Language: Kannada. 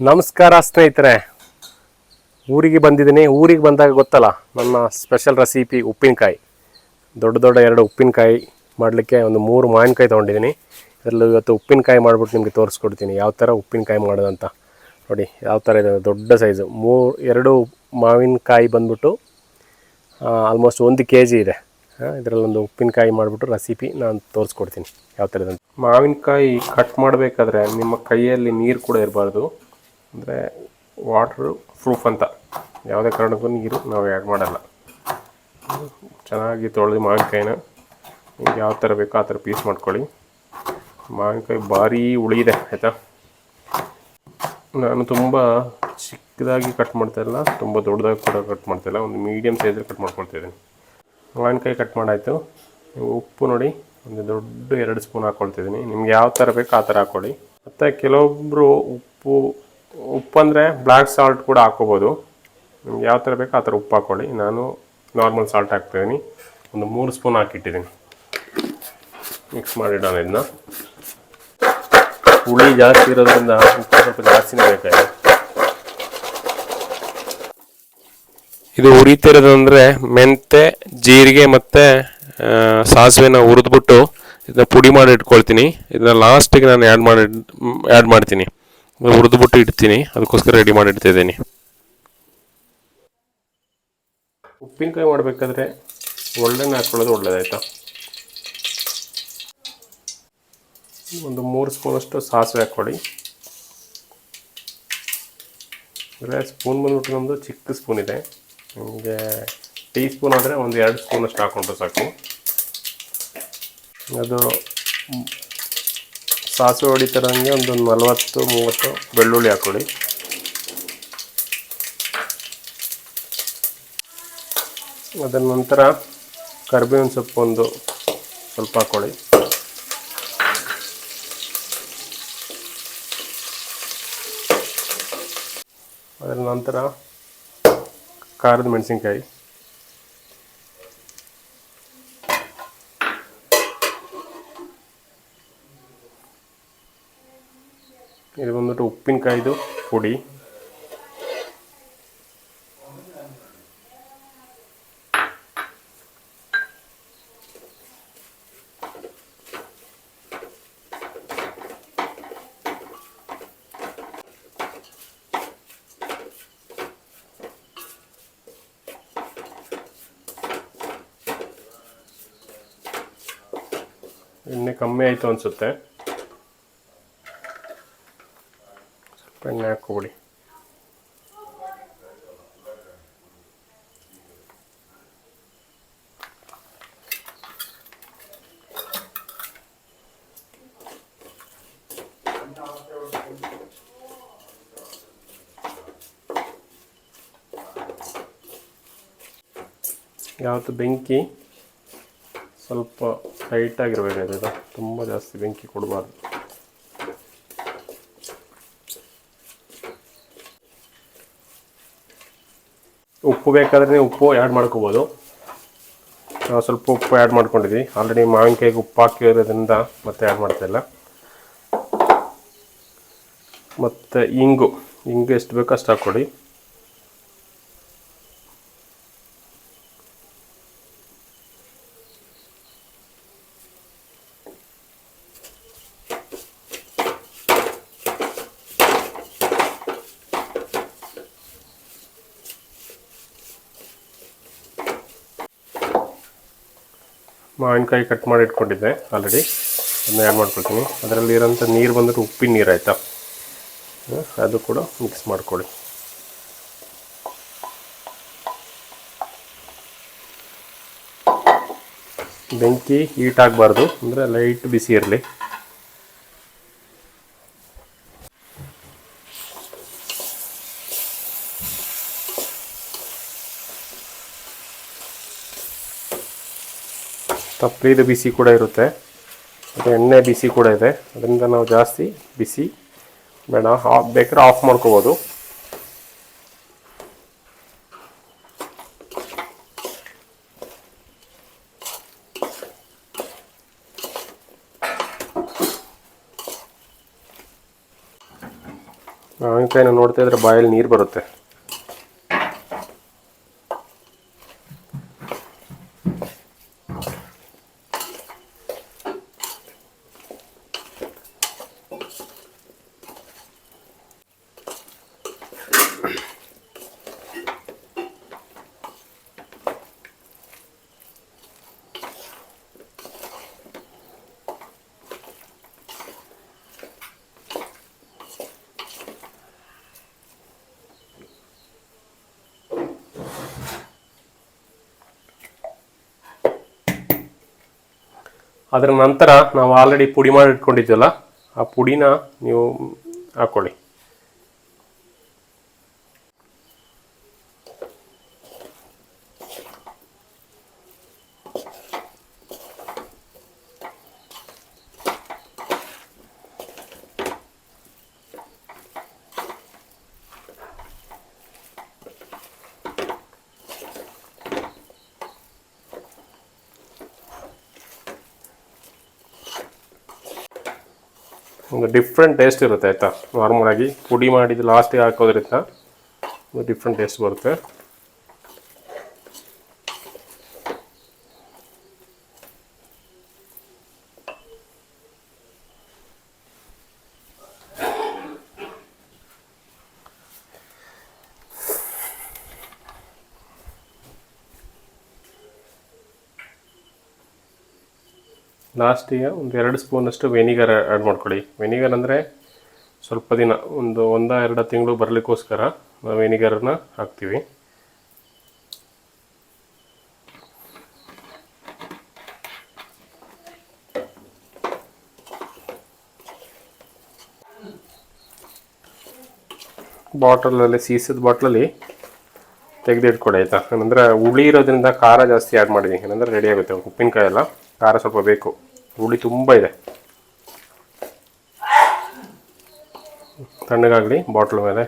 ನಮಸ್ಕಾರ ಸ್ನೇಹಿತರೆ. ಊರಿಗೆ ಬಂದಿದ್ದೀನಿ. ಊರಿಗೆ ಬಂದಾಗ ಗೊತ್ತಲ್ಲ ನನ್ನ ಸ್ಪೆಷಲ್ ರೆಸಿಪಿ ಉಪ್ಪಿನಕಾಯಿ. ದೊಡ್ಡ ದೊಡ್ಡ ಎರಡು ಉಪ್ಪಿನಕಾಯಿ ಮಾಡಲಿಕ್ಕೆ ಒಂದು ಮೂರು ಮಾವಿನಕಾಯಿ ತೊಗೊಂಡಿದ್ದೀನಿ. ಇದರಲ್ಲಿ ಇವತ್ತು ಉಪ್ಪಿನಕಾಯಿ ಮಾಡಿಬಿಟ್ಟು ನಿಮಗೆ ತೋರಿಸ್ಕೊಡ್ತೀನಿ. ಯಾವ ಥರ ಉಪ್ಪಿನಕಾಯಿ ಮಾಡೋದಂತ ನೋಡಿ, ಯಾವ ಥರ ಇದೆ, ದೊಡ್ಡ ಸೈಜು ಮೂರು, ಎರಡು ಮಾವಿನಕಾಯಿ ಬಂದ್ಬಿಟ್ಟು ಆಲ್ಮೋಸ್ಟ್ ಒಂದು ಕೆ ಜಿ ಇದೆ ಇದರಲ್ಲೊಂದು ಉಪ್ಪಿನಕಾಯಿ ಮಾಡಿಬಿಟ್ಟು ರೆಸಿಪಿ ನಾನು ತೋರಿಸ್ಕೊಡ್ತೀನಿ. ಯಾವ ಥರದ ಮಾವಿನಕಾಯಿ ಕಟ್ ಮಾಡಬೇಕಾದ್ರೆ ನಿಮ್ಮ ಕೈಯಲ್ಲಿ ನೀರು ಕೂಡ ಇರಬಾರ್ದು. ಅಂದರೆ ವಾಟ್ರು ಪ್ರೂಫ್ ಅಂತ. ಯಾವುದೇ ಕಾರಣಕ್ಕೂ ನೀರು ನಾವು ಆ್ಯಡ್ ಮಾಡಲ್ಲ. ಚೆನ್ನಾಗಿ ತೊಳೆದು ಮಾವಿನಕಾಯಿನ ನಿಮ್ಗೆ ಯಾವ ಥರ ಬೇಕೋ ಆ ಥರ ಪೀಸ್ ಮಾಡ್ಕೊಳ್ಳಿ. ಮಾವಿನಕಾಯಿ ಭಾರೀ ಉಳಿಯಿದೆ ಆಯಿತಾ? ನಾನು ತುಂಬ ಚಿಕ್ಕದಾಗಿ ಕಟ್ ಮಾಡ್ತಾ ಇಲ್ಲ, ತುಂಬ ದೊಡ್ಡದಾಗಿ ಕೂಡ ಕಟ್ ಮಾಡ್ತಾ ಇಲ್ಲ, ಒಂದು ಮೀಡಿಯಮ್ ಸೈಜಲ್ಲಿ ಕಟ್ ಮಾಡ್ಕೊಳ್ತಿದ್ದೀನಿ ಮಾವಿನಕಾಯಿ ಕಟ್ ಮಾಡಾಯಿತು. ಉಪ್ಪು ನೋಡಿ, ಒಂದು ದೊಡ್ಡ ಎರಡು ಸ್ಪೂನ್ ಹಾಕ್ಕೊಳ್ತಿದ್ದೀನಿ ನಿಮ್ಗೆ ಯಾವ ಥರ ಬೇಕು ಆ ಥರ ಹಾಕ್ಕೊಳ್ಳಿ ಮತ್ತು ಕೆಲವೊಬ್ಬರು ಉಪ್ಪು ಉಪ್ಪು ಅಂದರೆ ಬ್ಲ್ಯಾಕ್ ಸಾಲ್ಟ್ ಕೂಡ ಹಾಕೋಬೋದು. ನಿಮ್ಗೆ ಯಾವ ಥರ ಬೇಕೋ ಆ ಥರ ಉಪ್ಪು ಹಾಕ್ಕೊಳ್ಳಿ ನಾನು ನಾರ್ಮಲ್ ಸಾಲ್ಟ್ ಹಾಕ್ತಿದ್ದೀನಿ ಒಂದು ಮೂರು ಸ್ಪೂನ್ ಹಾಕಿಟ್ಟಿದ್ದೀನಿ. ಮಿಕ್ಸ್ ಮಾಡಿಡೋಣ ಇದನ್ನ. ಹುಳಿ ಜಾಸ್ತಿ ಇರೋದ್ರಿಂದ ಉಪ್ಪು ಸ್ವಲ್ಪ ಜಾಸ್ತಿನೇ ಬೇಕಾಗಿದೆ ಇದು ಉರಿತಿರೋದಂದ್ರೆ ಮೆಂತೆ, ಜೀರಿಗೆ ಮತ್ತು ಸಾಸಿವೆನ ಹುರಿದ್ಬಿಟ್ಟು ಇದನ್ನ ಪುಡಿ ಮಾಡಿ ಇಟ್ಕೊಳ್ತೀನಿ. ಇದನ್ನ ಲಾಸ್ಟಿಗೆ ನಾನು ಆ್ಯಡ್ ಮಾಡಿ ಆ್ಯಡ್ ಮಾಡ್ತೀನಿ. ಹುರಿದ್ಬಿಟ್ಟು ಇಡ್ತೀನಿ. ಅದಕ್ಕೋಸ್ಕರ ರೆಡಿ ಮಾಡಿ ಇಡ್ತಾ ಇದ್ದೀನಿ ಉಪ್ಪಿನಕಾಯಿ ಮಾಡಬೇಕಾದ್ರೆ ಒಳ್ಳೆನ ಹಾಕ್ಕೊಳ್ಳೋದು ಒಳ್ಳೇದಾಯ್ತಾ? ಒಂದು ಮೂರು ಸ್ಪೂನಷ್ಟು ಸಾಸಿವೆ ಹಾಕ್ಕೊಳ್ಳಿ. ಅಂದರೆ ಸ್ಪೂನ್ ಬಂದ್ಬಿಟ್ಟು ನಮ್ಮದು ಚಿಕ್ಕ ಸ್ಪೂನ್ ಇದೆ. ನಿಮಗೆ ಟೀ ಸ್ಪೂನ್ ಆದರೆ ಒಂದು ಎರಡು ಸ್ಪೂನಷ್ಟು ಹಾಕ್ಕೊಂಡ್ರೆ ಸಾಕು. ಅದು ಸಾಸಿವೆ ಹೊಡಿತಿರೋಂಗೆ ಒಂದು ನಲವತ್ತು, ಮೂವತ್ತು ಬೆಳ್ಳುಳ್ಳಿ ಹಾಕೊಳ್ಳಿ ಅದರ ನಂತರ ಕರ್ಬೇವಿನ ಸೊಪ್ಪು ಒಂದು ಸ್ವಲ್ಪ ಹಾಕ್ಕೊಳ್ಳಿ. ಅದರ ನಂತರ ಖಾರದ ಮೆಣಸಿನ್ಕಾಯಿ. ಇದು ಬಂದ್ಬಿಟ್ಟು ಉಪ್ಪಿನಕಾಯಿದು ಪುಡಿ ಎಣ್ಣೆ ಕಮ್ಮಿ ಆಯಿತು ಅನಿಸುತ್ತೆ ಸ್ವಲ್ಪ ಎಣ್ಣೆ ಹಾಕ್ಕೊಬಿಡಿ ಯಾವತ್ತು ಬೆಂಕಿ ಸ್ವಲ್ಪ ಟೈಟಾಗಿರ್ಬೇಕಾಗಿದೆ ಇದು ತುಂಬ ಜಾಸ್ತಿ ಬೆಂಕಿ ಕೊಡಬಾರ್ದು ಉಪ್ಪು ಬೇಕಾದರೆ ನೀವು ಉಪ್ಪು ಆ್ಯಡ್ ಮಾಡ್ಕೋಬೋದು. ನಾವು ಸ್ವಲ್ಪ ಉಪ್ಪು ಆ್ಯಡ್ ಮಾಡ್ಕೊಂಡಿದ್ವಿ ಆಲ್ರೆಡಿ ಮಾವಿನಕಾಯಿಗೆ ಉಪ್ಪು ಹಾಕಿರೋದ್ರಿಂದ ಮತ್ತೆ ಆ್ಯಡ್ ಮಾಡ್ತಾಯಿಲ್ಲ ಮತ್ತು ಇಂಗು ಇಂಗು ಎಷ್ಟು ಬೇಕೋ ಅಷ್ಟು ಹಾಕ್ಕೊಡಿ. ಮಾವಿನಕಾಯಿ ಕಟ್ ಮಾಡಿ ಇಟ್ಕೊಂಡಿದ್ದೆ ಆಲ್ರೆಡಿ ಅದನ್ನ ಆ್ಯಡ್ ಮಾಡ್ಕೊಳ್ತೀನಿ. ಅದರಲ್ಲಿ ಇರೋಂಥ ನೀರು ಬಂದ್ಬಿಟ್ಟು ಉಪ್ಪಿನ ನೀರು ಆಯಿತಾ? ಅದು ಕೂಡ ಮಿಕ್ಸ್ ಮಾಡ್ಕೊಳ್ಳಿ. ಬೆಂಕಿ ಹೀಟ್ ಆಗಬಾರ್ದು, ಅಂದರೆ ಲೈಟ್ ಬಿಸಿ ಇರಲಿ. ತಪ್ಪಲಿದ ಬಿಸಿ ಕೂಡ ಇರುತ್ತೆ. ಮತ್ತು ಎಣ್ಣೆ ಬಿಸಿ ಕೂಡ ಇದೆ. ಅದರಿಂದ ನಾವು ಜಾಸ್ತಿ ಬಿಸಿ, ಬೇಡ, ಆಫ್ ಬೇಕಾದ್ರೆ ಆಫ್ ಮಾಡ್ಕೋಬೋದು. ಮಾವಿನಕಾಯಿನ ನೋಡ್ತಾ ಇದ್ರೆ ಬಾಯಲ್ಲಿ ನೀರು ಬರುತ್ತೆ. ಅದರ ನಂತರ ನಾವು ಆಲ್ರೆಡಿ ಪುಡಿ ಮಾಡಿ ಇಟ್ಕೊಂಡಿದ್ವಲ್ಲ ಆ ಪುಡಿನ ನೀವು ಹಾಕ್ಕೊಳ್ಳಿ ಒಂದು ಡಿಫ್ರೆಂಟ್ ಟೇಸ್ಟ್ ಇರುತ್ತೆ ಆಯಿತಾ? ನಾರ್ಮಲಾಗಿ ಪುಡಿ ಮಾಡಿದ್ದು ಲಾಸ್ಟಿಗೆ ಹಾಕೋದ್ರಿಂದ ಒಂದು ಡಿಫ್ರೆಂಟ್ ಟೇಸ್ಟ್ ಬರುತ್ತೆ. ಲಾಸ್ಟಿಗೆ ಒಂದು ಎರಡು ಸ್ಪೂನಷ್ಟು ವೆನಿಗರ್ ಆ್ಯಡ್ ಮಾಡ್ಕೊಳ್ಳಿ. ವೆನಿಗರ್ ಅಂದರೆ ಸ್ವಲ್ಪ ದಿನ, ಒಂದು ಒಂದ ಎರಡು ತಿಂಗಳು ಬರಲಿಕ್ಕೋಸ್ಕರ ನಾವು ವೆನಿಗರನ್ನ ಹಾಕ್ತೀವಿ. ಬಾಟಲಲ್ಲಿ ಸೀಸದ ಬಾಟ್ಲಲ್ಲಿ ತೆಗೆದಿಟ್ಕೊಡಿ ಆಯಿತಾ? ಏನಂದರೆ ಹುಳಿ ಇರೋದ್ರಿಂದ ಖಾರ ಜಾಸ್ತಿ ಆ್ಯಡ್ ಮಾಡಿದ್ದೀನಿ. ಏನಂದರೆ ರೆಡಿ ಆಗುತ್ತೆ. ಉಪ್ಪಿನಕಾಯಿ ಎಲ್ಲ ಖಾರ ಸ್ವಲ್ಪ ಬೇಕು. ಹುಳಿ ತುಂಬ ಇದೆ. ತಣ್ಣಗಾಗಲಿ ಬಾಟ್ಲ್ ಮೇಲೆ.